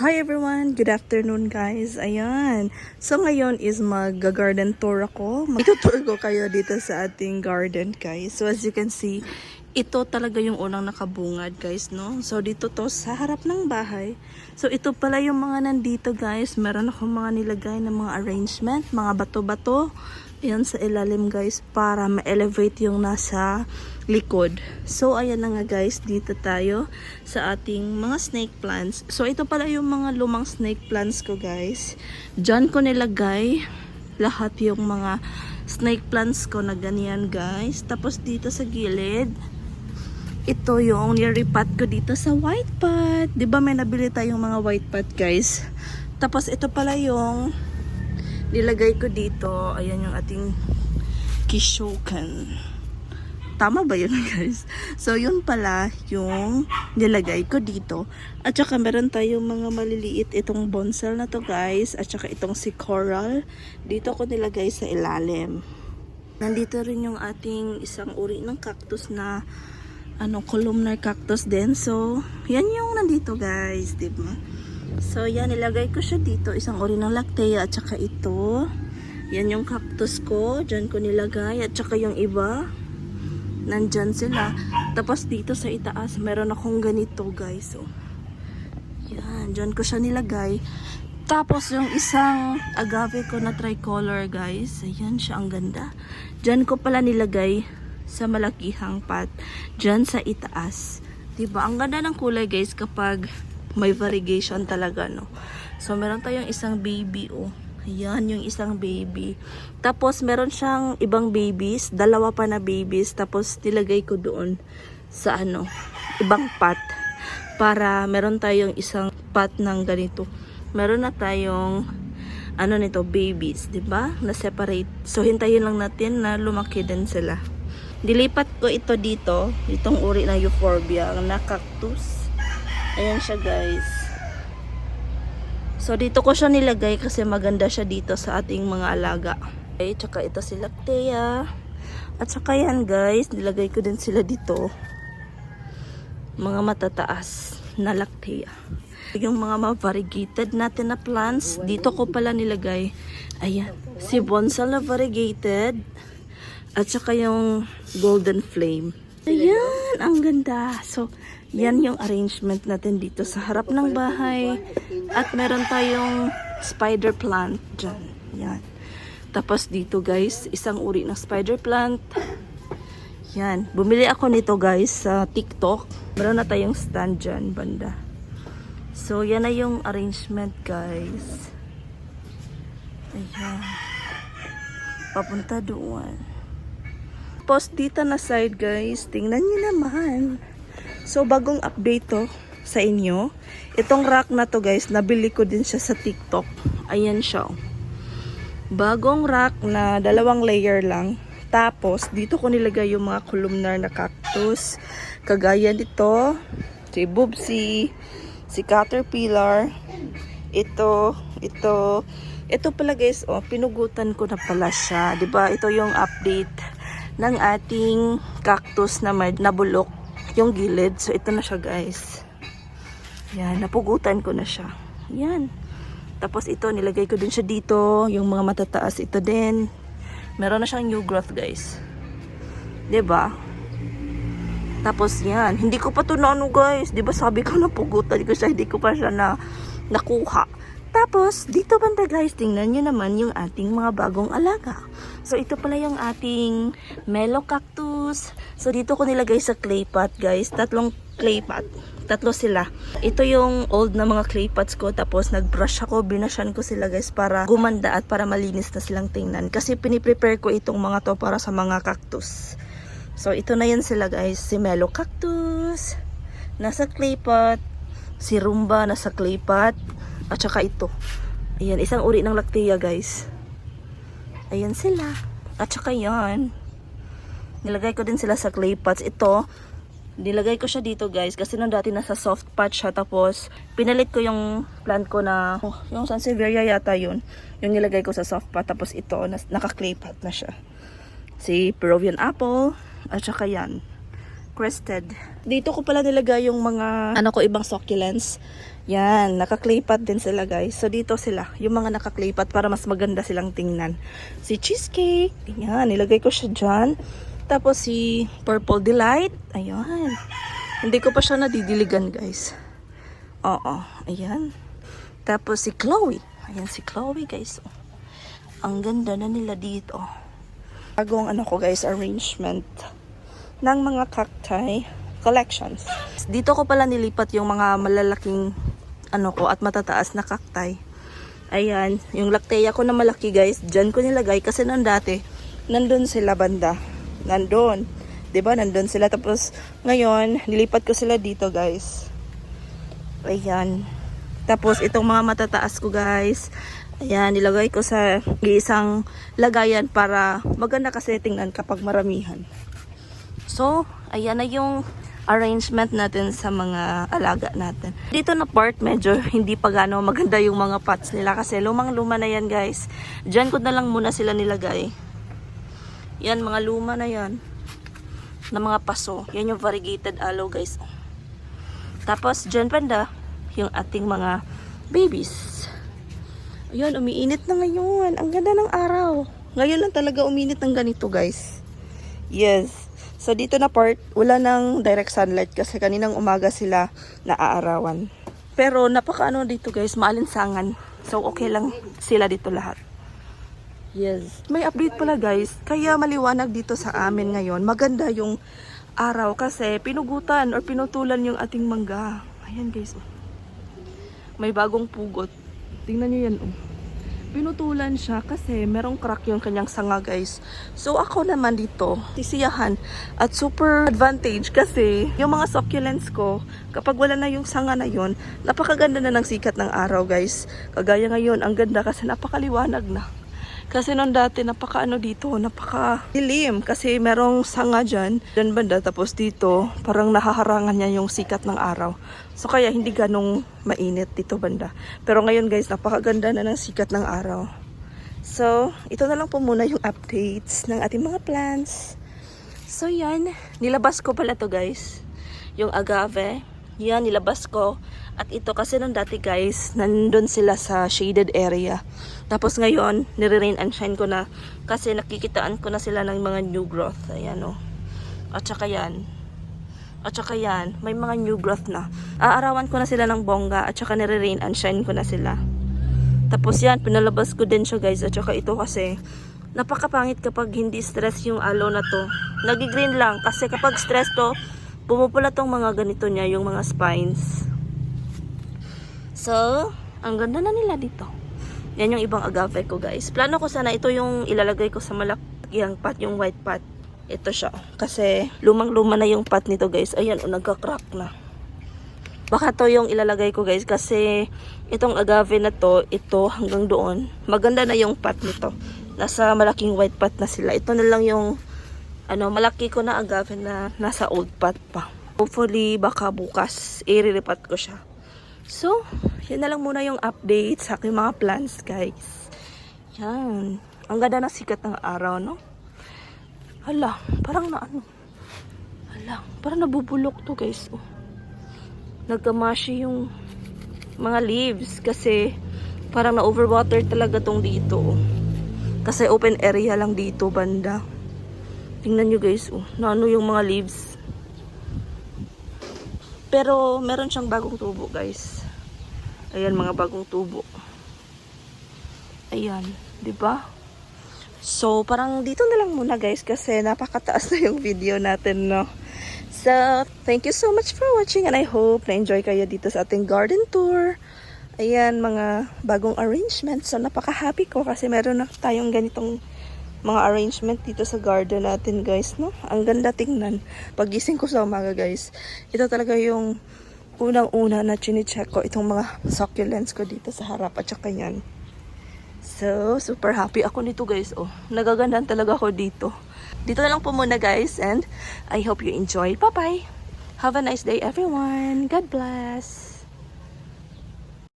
Hi everyone! Good afternoon guys! Ayan. So ngayon is mag-garden tour ako. Mag-tour ko kayo dito sa ating garden guys. So as you can see, ito talaga yung unang nakabungad guys, no? So dito to sa harap ng bahay. So ito pala yung mga nandito guys. Meron akong mga nilagay na mga arrangement, mga bato-bato. Ayan sa ilalim guys para ma-elevate yung nasa likod. So ayan na nga guys, dito tayo sa ating mga snake plants. So ito pala yung mga lumang snake plants ko guys. Diyan ko nilagay lahat yung mga snake plants ko na ganyan guys. Tapos dito sa gilid, ito yung nirepot ko dito sa white pot. ba may nabili tayong mga white pot guys? Tapos ito pala yung nilagay ko dito. Ayan yung ating kishokan. Tama ba yun guys? So yun pala yung nilagay ko dito. At saka meron tayong mga maliliit itong bonsal na to guys. At saka itong si coral. Dito ko nilagay sa ilalim. Nandito rin yung ating isang uri ng cactus na ano, columnar cactus din. So, yan yung nandito guys, di ba? So, yan, nilagay ko siya dito. Isang uri ng lactea at saka ito. Yan yung cactus ko. Diyan ko nilagay. At saka yung iba. Nandyan sila. Tapos dito sa itaas, meron akong ganito guys. So, yan, dyan ko siya nilagay. Tapos yung isang agave ko na tricolor guys. Ayan siya, ang ganda. Dyan ko pala nilagay sa malakihang pot. Dyan sa itaas. Diba? Ang ganda ng kulay guys kapag may variegation talaga no. So meron tayong isang baby oh. Ayan yung isang baby. Tapos meron siyang ibang babies. Dalawa pa na babies. Tapos nilagay ko doon sa ano, ibang pot. Para meron tayong isang pot ng ganito. Meron na tayong ano nito, babies, 'di ba? Na separate. So hintayin lang natin na lumaki din sila. Dilipat ko ito dito, itong uri ng euphorbia na cactus. Ayan siya guys. So dito ko siya nilagay kasi maganda siya dito sa ating mga alaga. Okay, tsaka ito si Lactea. At saka yan guys, nilagay ko din sila dito. Mga matataas na Lactea. Yung mga ma-variegated natin na plants, dito ko pala nilagay. Ayan, si bonsal na variegated. At saka yung golden flame. Ayan, ang ganda. So, yan yung arrangement natin dito sa harap ng bahay. At meron tayong spider plant dyan. Yan. Tapos dito guys, isang uri ng spider plant. Yan. Bumili ako nito guys sa TikTok. Meron na tayong stand dyan, banda. So, yan na yung arrangement guys. Ayan. Papunta doon. Tapos dito na side guys, tingnan niyo naman. So bagong update to sa inyo. Itong rack na to guys, nabili ko din siya sa TikTok. Ayan siya. Bagong rack na dalawang layer lang. Tapos dito ko nilagay yung mga columnar na cactus. Kagaya nito, si Bubsy, si Caterpillar, ito, ito, ito pala guys, oh, pinugutan ko na pala siya. ba Ito yung update ng ating cactus na nabulok yung gilid. So, ito na siya guys. Yan, napugutan ko na siya. Yan. Tapos ito, nilagay ko din siya dito. Yung mga matataas, ito din. Meron na siyang new growth guys. 'Di ba? Tapos yan, hindi ko pa to na ano guys. ba sabi ko napugutan ko siya, hindi ko pa siya na nakuha. Tapos, dito banda guys, tingnan nyo naman yung ating mga bagong alaga. So, ito pala yung ating mellow cactus. So, dito ko nilagay sa clay pot guys. Tatlong clay pot. Tatlo sila. Ito yung old na mga clay pots ko. Tapos, nag-brush ako. Binashan ko sila guys para gumanda at para malinis na silang tingnan. Kasi piniprepare ko itong mga to para sa mga cactus. So, ito na yan sila guys. Si mellow cactus. Nasa clay pot. Si rumba nasa clay pot. At saka ito. Ayan, isang uri ng lactea guys. Ayan sila. At saka yan. Nilagay ko din sila sa clay pots. Ito, nilagay ko siya dito guys. Kasi nung dati nasa soft pot siya. Tapos, pinalit ko yung plant ko na, oh, yung Sansevieria yata yun. Yung nilagay ko sa soft pot. Tapos ito, nas, naka-clay pot na siya. Si Peruvian apple. At saka yan. Crested. Dito ko pala nilagay yung mga, ano ko, ibang succulents. Yan, nakaklaypat din sila guys. So dito sila, yung mga nakaklaypat para mas maganda silang tingnan. Si Cheesecake, yan, nilagay ko siya dyan. Tapos si Purple Delight, ayan. Hindi ko pa siya nadidiligan guys. Oo, ayan. Tapos si Chloe, ayan si Chloe guys. Oh. Ang ganda na nila dito. Bagong ano ko guys, arrangement ng mga cacti collections. Dito ko pala nilipat yung mga malalaking ano ko at matataas na cacti. Ayan, yung lactea ko na malaki guys, dyan ko nilagay kasi nung dati, nandun sila banda. Nandun. ba Nandun sila. Tapos, ngayon, nilipat ko sila dito guys. Ayan. Tapos, itong mga matataas ko guys, ayan, nilagay ko sa isang lagayan para maganda kasi tingnan kapag maramihan. So, ayan na yung arrangement natin sa mga alaga natin. Dito na part, medyo hindi pa gano maganda yung mga pots nila kasi lumang-luma na yan guys. Diyan ko na lang muna sila nilagay. Yan, mga luma na yan. Na mga paso. Yan yung variegated aloe guys. Tapos, dyan banda, yung ating mga babies. Ayan, umiinit na ngayon. Ang ganda ng araw. Ngayon lang talaga uminit ng ganito guys. Yes. So dito na part, wala nang direct sunlight kasi kaninang umaga sila naaarawan. Pero napaka ano dito guys, maalinsangan. So okay lang sila dito lahat. Yes. May update pala guys. Kaya maliwanag dito sa amin ngayon. Maganda yung araw kasi pinugutan or pinutulan yung ating mangga. Ayan guys. May bagong pugot. Tingnan nyo yan. Oh pinutulan siya kasi merong crack yung kanyang sanga guys. So ako naman dito, tisiyahan at super advantage kasi yung mga succulents ko, kapag wala na yung sanga na yun, napakaganda na ng sikat ng araw guys. Kagaya ngayon, ang ganda kasi napakaliwanag na. Kasi nung dati, napaka ano dito, napaka dilim. Kasi merong sanga dyan, dyan banda. Tapos dito, parang nahaharangan niya yung sikat ng araw. So kaya hindi ganong mainit dito banda. Pero ngayon guys, napakaganda na ng sikat ng araw. So, ito na lang po muna yung updates ng ating mga plants. So yan, nilabas ko pala to guys. Yung agave, yan nilabas ko. At ito kasi nung dati guys, nandun sila sa shaded area. Tapos ngayon, nire-rain and shine ko na kasi nakikitaan ko na sila ng mga new growth. Ayan o. At saka yan. At saka yan, may mga new growth na. Aarawan ko na sila ng bongga at saka nire-rain and shine ko na sila. Tapos yan, pinalabas ko din siya guys. At saka ito kasi, napakapangit kapag hindi stress yung aloe na to. Nagi-green lang kasi kapag stress to, pumupula tong mga ganito niya, yung mga spines. So, ang ganda na nila dito. Yan yung ibang agave ko guys. Plano ko sana ito yung ilalagay ko sa malakihang pot, yung white pot. Ito siya. Kasi lumang-luma na yung pot nito guys. Ayan, o nagka-crack na. Baka to yung ilalagay ko guys kasi itong agave na to, ito hanggang doon. Maganda na yung pot nito. Nasa malaking white pot na sila. Ito na lang yung ano, malaki ko na agave na nasa old pot pa. Hopefully, baka bukas, i-repot ko siya. So, yun na lang muna yung update sa aking mga plans, guys. Yan. Ang ganda na sikat ng araw, no? Hala, parang na ano. Hala, parang nabubulok to, guys. Oh. Nagkamashi yung mga leaves kasi parang na-overwater talaga tong dito. Oh. Kasi open area lang dito, banda. Tingnan nyo, guys. Oh, na ano yung mga leaves. Pero meron siyang bagong tubo, guys. Ayan, mga bagong tubo. Ayan, ba? So, parang dito na lang muna, guys, kasi napakataas na yung video natin, no? So, thank you so much for watching and I hope na-enjoy kayo dito sa ating garden tour. Ayan, mga bagong arrangements. So, napaka-happy ko kasi meron na tayong ganitong mga arrangement dito sa garden natin guys no? Ang ganda tingnan. Pagising ko sa umaga guys ito talaga yung unang una na chine-check ko itong mga succulents ko dito sa harap at saka yan. So super happy ako nito guys. Oh nagagandahan talaga ako dito. Dito na lang po muna guys and I hope you enjoy. Bye bye have a nice day everyone. God bless